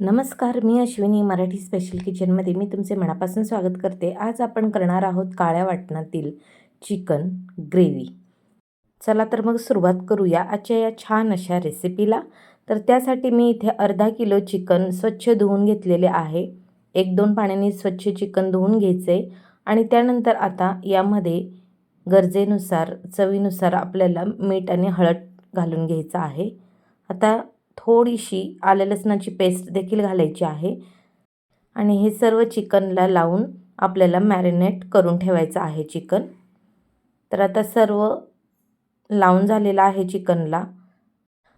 नमस्कार मी अश्विनी मराठी स्पेशल किचनमध्ये मी तुमचे मनापासून स्वागत करते. आज आपण करणार आहोत काळ्या वाटणातील चिकन ग्रेव्ही चला तर मग सुरुवात करूया आजच्या या छान अशा रेसिपीला तर त्यासाठी मी इथे अर्धा किलो चिकन स्वच्छ धुवून घेतलेले आहे. एक दोन पाण्याने स्वच्छ चिकन धुवून घ्यायचे. आणि त्यानंतर आता यामध्ये गरजेनुसार चवीनुसार आपल्याला मीठ आणि हळद घालून घ्यायचं आहे. आता थोडीशी आलं लसणाची पेस्ट देखील घालायची आहे. आणि हे सर्व चिकनला लावून आपल्याला मॅरिनेट करून ठेवायचं आहे चिकन. तर आता सर्व लावून झालेलं आहे चिकनला.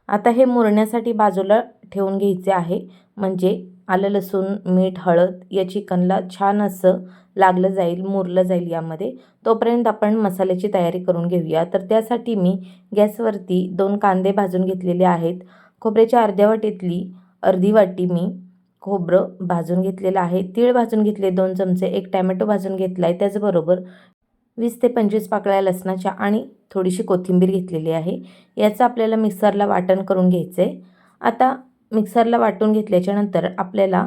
आता हे मुरण्यासाठी बाजूला ठेवून घ्यायचे आहे. म्हणजे आलं लसूण मीठ हळद या चिकनला छान असं लागलं जाईल मुरलं जाईल यामध्ये. तोपर्यंत आपण मसाल्याची तयारी करून घेऊया. तर त्यासाठी मी गॅसवरती दोन कांदे भाजून घेतलेले आहेत. खोबऱ्याच्या अर्ध्या वाटीतली अर्धी वाटी मी खोबरं भाजून घेतलेलं आहे. तीळ भाजून घेतले दोन चमचे एक टॅमॅटो भाजून घेतला आहे त्याचबरोबर वीस ते पंचवीस पाकळ्या लसणाच्या आणि थोडीशी कोथिंबीर घेतलेली आहे. याचं आपल्याला मिक्सरला वाटण करून घ्यायचं आहे आता मिक्सरला वाटून घेतल्याच्यानंतर आपल्याला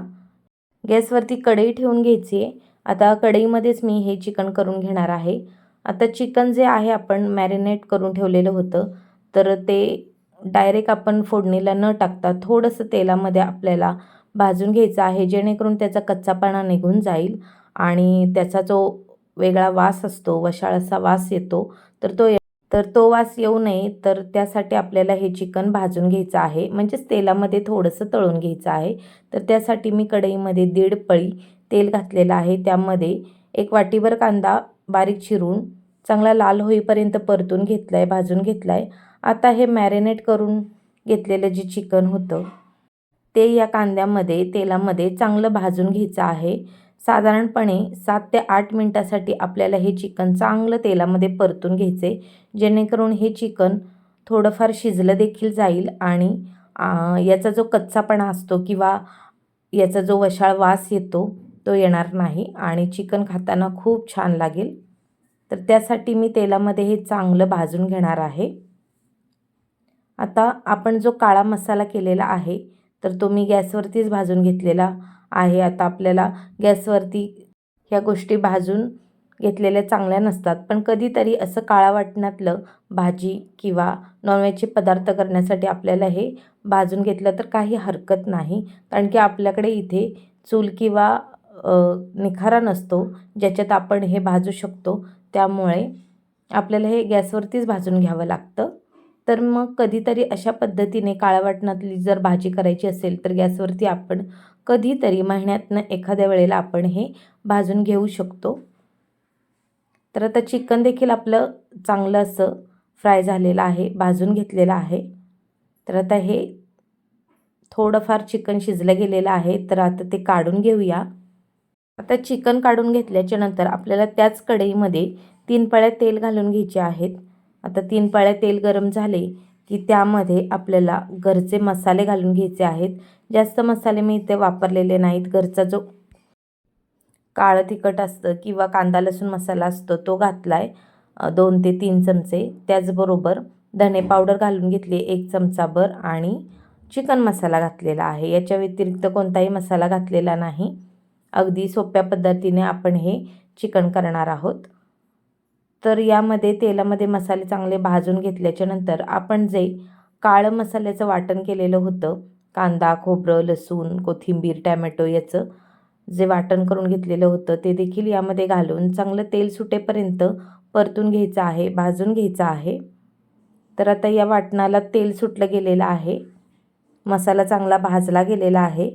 गॅसवरती कढई ठेवून घ्यायची आहे. आता कढईमध्येच मी हे चिकन करून घेणार आहे. आता चिकन जे आहे आपण मॅरिनेट करून ठेवलेलं होतं. तर ते डायरेक्ट आपण फोडणीला न टाकता थोडंसं तेलामध्ये आपल्याला भाजून घ्यायचं आहे जेणेकरून त्याचा कच्चापणा निघून जाईल आणि त्याचा जो वेगळा वास असतो वशाळ असा वास येतो तर तो तर तो वास येऊ नये तर त्यासाठी आपल्याला हे चिकन भाजून घ्यायचं आहे. म्हणजेच तेलामध्ये थोडंसं तळून घ्यायचं आहे. तर त्यासाठी मी कढईमध्ये दीड पळी तेल घातलेलं आहे. त्यामध्ये एक वाटीभर कांदा बारीक चिरून चांगला लाल होईपर्यंत परतून घेतला आहे भाजून घेतला आहे आता हे मॅरिनेट करून घेतलेलं जे चिकन होतं ते या कांद्यामध्ये तेलामध्ये चांगलं भाजून घ्यायचं आहे. साधारणपणे सात ते आठ मिनटासाठी आपल्याला हे चिकन चांगलं तेलामध्ये परतून घ्यायचे जेणेकरून हे चिकन थोडंफार शिजलं देखील जाईल आणि याचा जो कच्चापणा असतो किंवा याचा जो वशाळ वास येतो तो येणार नाही आणि चिकन खाताना खूप छान लागेल. तर त्यासाठी मी तेलामध्ये हे चांगलं भाजून घेणार आहे. आता आपण जो काळा मसाला केलेला आहे तर तो मी गॅसवरतीच भाजून घेतलेला आहे. आता आपल्याला गॅसवरती ह्या गोष्टी भाजून घेतलेल्या चांगल्या नसतात. पण कधीतरी असं काळा वाटण्यातलं भाजी किंवा नॉनव्हेजचे पदार्थ करण्यासाठी आपल्याला हे भाजून घेतलं तर काही हरकत नाही. कारण की आपल्याकडे इथे चूल किंवा निखारा नसतो ज्याच्यात आपण हे भाजू शकतो. त्यामुळे आपल्याला हे गॅसवरतीच भाजून घ्यावं लागतं. तर मग कधीतरी अशा पद्धतीने काळ्या वाटणातली जर भाजी करायची असेल तर गॅसवरती आपण कधीतरी महिन्यातनं एखाद्या वेळेला आपण हे भाजून घेऊ शकतो. तर आता चिकन देखील आपलं चांगलं असं फ्राय झालेलं आहे भाजून घेतलेलं आहे. तर आता हे थोडंफार चिकन शिजलं गेलेलं आहे तर आता ते काढून घेऊया. आता चिकन काढून घेतल्याच्या नंतर आपल्याला त्याच कढईमध्ये तीन पळ्या तेल घालून घ्यायचे आहेत. आता तीन पाळ्या तेल गरम झाले की त्यामध्ये आपल्याला घरचे मसाले घालून घ्यायचे आहेत. जास्त मसाले मी इथे वापरलेले नाहीत. घरचा जो काळं तिखट असतं किंवा कांदा लसूण मसाला असतो तो घातला आहे दोन ते तीन चमचे. त्याचबरोबर धने पावडर घालून घेतली एक चमचाभर आणि चिकन मसाला घातलेला आहे. याच्या व्यतिरिक्त कोणताही मसाला घातलेला नाही. अगदी सोप्या पद्धतीने आपण हे चिकन करणार आहोत. तर यामध्ये तेलामध्ये मसाले चांगले भाजून घेतल्याच्या नंतर आपण जे काळं मसाल्याचं वाटण केलेलं होतं कांदा खोबरं लसूण कोथिंबीर टॅमॅटो याचं जे वाटण करून घेतलेलं होतं ते देखील यामध्ये घालून चांगलं तेल सुटेपर्यंत परतून घ्यायचं आहे भाजून घ्यायचं आहे. तर आता या वाटणाला तेल सुटलं गेलेलं आहे. मसाला चांगला भाजला गेलेला आहे.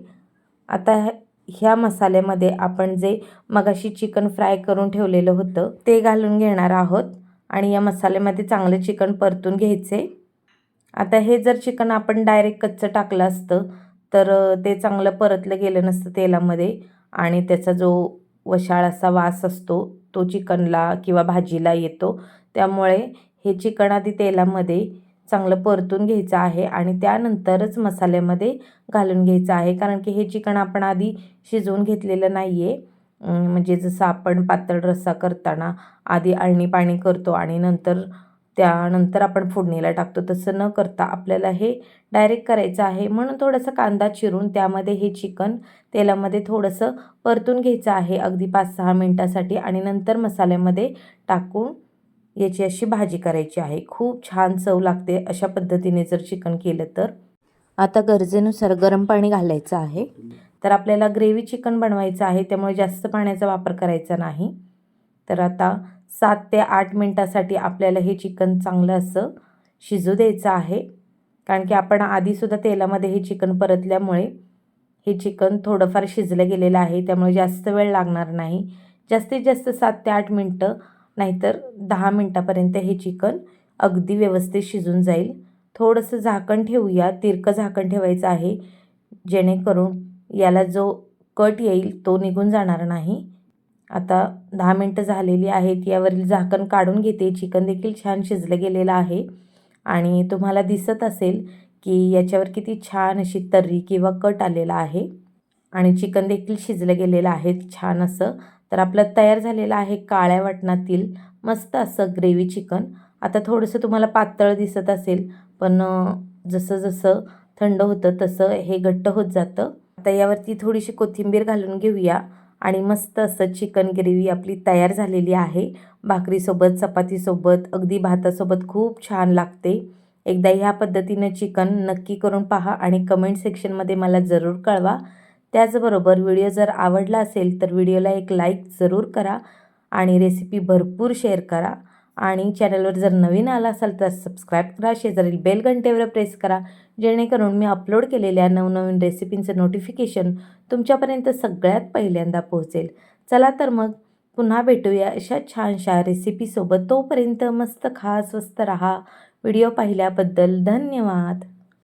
आता ह्या मसाल्यामध्ये आपण जे मगाशी चिकन फ्राय करून ठेवलेलं होतं ते घालून घेणार आहोत. आणि या मसाल्यामध्ये चांगलं चिकन परतून घ्यायचे. आता हे जर चिकन आपण डायरेक्ट कच्चं टाकलं असतं तर ते चांगलं परतलं गेलं नसतं तेलामध्ये. आणि त्याचा जो वशाळ असा वास असतो तो चिकनला किंवा भाजीला येतो. त्यामुळे हे चिकन आधी तेलामध्ये चांगलं परतून घ्यायचं आहे आणि त्यानंतरच मसाल्यामध्ये घालून घ्यायचं आहे. कारण की हे चिकन आपण आधी शिजवून घेतलेलं नाही आहे म्हणजे जसं आपण पातळ रस्सा करताना आधी अळणी पाणी करतो आणि नंतर त्यानंतर आपण फोडणीला टाकतो. तसं न करता आपल्याला हे डायरेक्ट करायचं आहे. म्हणून थोडंसं कांदा चिरून त्यामध्ये हे चिकन तेलामध्ये थोडंसं परतून घ्यायचं आहे. अगदी पाच सहा मिनटासाठी आणि नंतर मसाल्यामध्ये टाकून याची अशी भाजी करायची आहे. खूप छान चव लागते अशा पद्धतीने जर चिकन केलं तर. आता गरजेनुसार गरम पाणी घालायचं आहे. तर आपल्याला ग्रेव्ही चिकन बनवायचं आहे त्यामुळे जास्त पाण्याचा वापर करायचा नाही. तर आता सात ते आठ मिनटासाठी आपल्याला हे चिकन चांगलं असं शिजू द्यायचं आहे. कारण की आपण आधीसुद्धा तेलामध्ये हे चिकन परतल्यामुळे हे चिकन थोडंफार शिजलं गेलेलं आहे त्यामुळे जास्त वेळ लागणार नाही. जास्तीत जास्त सात ते आठ मिनटं नाहीतर दहा मिनटापर्यंत हे चिकन अगदी व्यवस्थित शिजून जाईल. थोडंसं झाकण ठेवूया. तिरकं झाकण ठेवायचं आहे. जेणेकरून याला जो कट येईल तो निघून जाणार नाही. आता दहा मिनटं झालेली आहेत. यावरील झाकण काढून घेते. चिकन देखील छान शिजलं गेलेलं आहे. आणि तुम्हाला दिसत असेल की याच्यावर किती छान अशी तर्री किंवा कट आलेला आहे. आणि चिकन देखील शिजलं गेलेलं आहे. छान असं तर आपलं तयार झालेलं आहे काळ्या वाटणातील मस्त असं ग्रेव्ही चिकन आता थोडंसं तुम्हाला पातळ दिसत असेल पण जसं जसं थंड होतं तसं हे घट्ट होत जातं. आता यावरती थोडीशी कोथिंबीर घालून घेऊया आणि मस्त असं चिकन ग्रेव्ही आपली तयार झालेली आहे. भाकरीसोबत चपातीसोबत अगदी भातासोबत खूप छान लागते. एकदा ह्या पद्धतीनं चिकन नक्की करून पहा आणि कमेंट सेक्शनमध्ये मला जरूर कळवा. त्याचबरोबर व्हिडिओ जर आवडला असेल तर व्हिडिओला एक लाईक जरूर करा आणि रेसिपी भरपूर शेअर करा. आणि चॅनलवर जर नवीन आला असाल तर सबस्क्राईब करा शेजारील बेल घंटेवर प्रेस करा जेणेकरून मी अपलोड केलेल्या नवनवीन रेसिपींचं नोटिफिकेशन तुमच्यापर्यंत सगळ्यात पहिल्यांदा पोहोचेल. चला तर मग पुन्हा भेटूया अशा छानशा रेसिपीसोबत. तोपर्यंत मस्त खा स्वस्त रहा. व्हिडिओ पाहिल्याबद्दल धन्यवाद.